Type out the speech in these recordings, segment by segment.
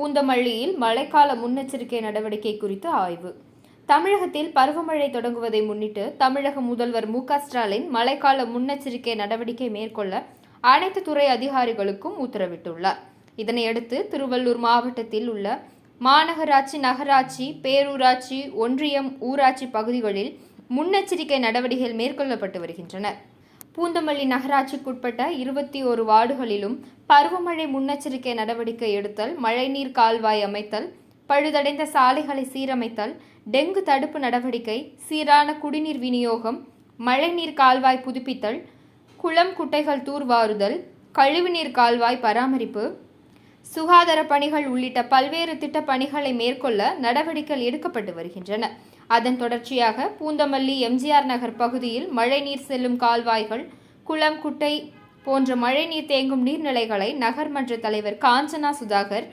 பூந்தமல்லியில் மழைக்கால முன்னெச்சரிக்கை நடவடிக்கை குறித்து ஆய்வு. தமிழகத்தில் பருவமழை தொடங்குவதை முன்னிட்டு தமிழக முதல்வர் மு ஸ்டாலின் மழைக்கால முன்னெச்சரிக்கை நடவடிக்கை மேற்கொள்ள அனைத்து துறை அதிகாரிகளுக்கும் உத்தரவிட்டுள்ளார். இதனையடுத்து திருவள்ளூர் மாவட்டத்தில் உள்ள மாநகராட்சி நகராட்சி பேரூராட்சி ஒன்றியம் ஊராட்சி பகுதிகளில் முன்னெச்சரிக்கை நடவடிக்கைகள் மேற்கொள்ளப்பட்டு வருகின்றன. பூந்தமல்லி நகராட்சிக்குட்பட்ட இருபத்தி ஒரு வார்டுகளிலும் பருவமழை முன்னெச்சரிக்கை நடவடிக்கை எடுத்தல் மழைநீர் கால்வாய் அமைத்தல் பழுதடைந்த சாலைகளை சீரமைத்தல் டெங்கு தடுப்பு நடவடிக்கை சீரான குடிநீர் விநியோகம் மழைநீர் கால்வாய் புதுப்பித்தல் குளம் குட்டைகள் தூர்வாருதல் கழிவுநீர் கால்வாய் பராமரிப்பு சுகாதார பணிகள் உள்ளிட்ட பல்வேறு திட்டப்பணிகளை மேற்கொள்ள நடவடிக்கைகள் எடுக்கப்பட்டு வருகின்றன. அதன் தொடர்ச்சியாக பூந்தமல்லி எம்ஜிஆர் நகர் பகுதியில் மழைநீர் செல்லும் கால்வாய்கள் குளம் குட்டை போன்ற மழைநீர் தேங்கும் நீர்நிலைகளை நகர்மன்ற தலைவர் காஞ்சனா சுதாகர்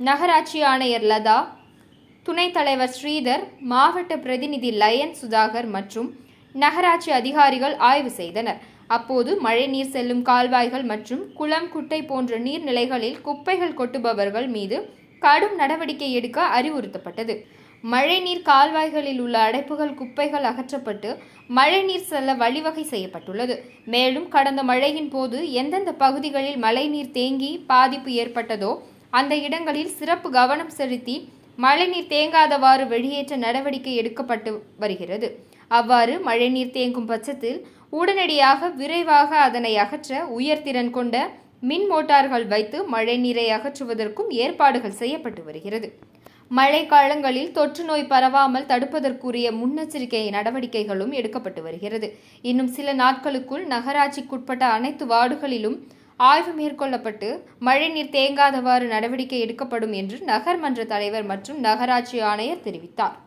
நகராட்சி ஆணையர் லதா துணைத் தலைவர் ஸ்ரீதர் மாவட்ட பிரதிநிதி லயன் சுதாகர் மற்றும் நகராட்சி அதிகாரிகள் ஆய்வு செய்தனர். அப்போது மழைநீர் செல்லும் கால்வாய்கள் மற்றும் குளம் குட்டை போன்ற நீர்நிலைகளில் குப்பைகள் கொட்டுபவர்கள் மீது கடும் நடவடிக்கை எடுக்க அறிவுறுத்தப்பட்டது. மழைநீர் கால்வாய்களில் உள்ள அடைப்புகள் குப்பைகள் அகற்றப்பட்டு மழைநீர் செல்ல வழிவகை செய்யப்பட்டுள்ளது. மேலும் கடந்த மழையின் போது எந்தெந்த பகுதிகளில் மழைநீர் தேங்கி பாதிப்பு ஏற்பட்டதோ அந்த இடங்களில் சிறப்பு கவனம் செலுத்தி மழைநீர் தேங்காதவாறு வெளியேற்ற நடவடிக்கை எடுக்கப்பட்டு வருகிறது. அவ்வாறு மழைநீர் தேங்கும் பட்சத்தில் உடனடியாக விரைவாக அதனை அகற்ற உயர்திறன் கொண்ட மின் மோட்டார்கள் வைத்து மழைநீரை அகற்றுவதற்கும் ஏற்பாடுகள் செய்யப்பட்டு வருகிறது. மழைக்காலங்களில் தொற்று நோய் பரவாமல் தடுப்பதற்குரிய முன்னெச்சரிக்கை நடவடிக்கைகளும் எடுக்கப்பட்டு வருகிறது. இன்னும் சில நாட்களுக்குள் நகராட்சிக்குட்பட்ட அனைத்து வார்டுகளிலும் ஆய்வு மேற்கொள்ளப்பட்டு மழைநீர் தேங்காதவாறு நடவடிக்கை எடுக்கப்படும் என்று நகர்மன்ற தலைவர் மற்றும் நகராட்சி ஆணையர் தெரிவித்தார்.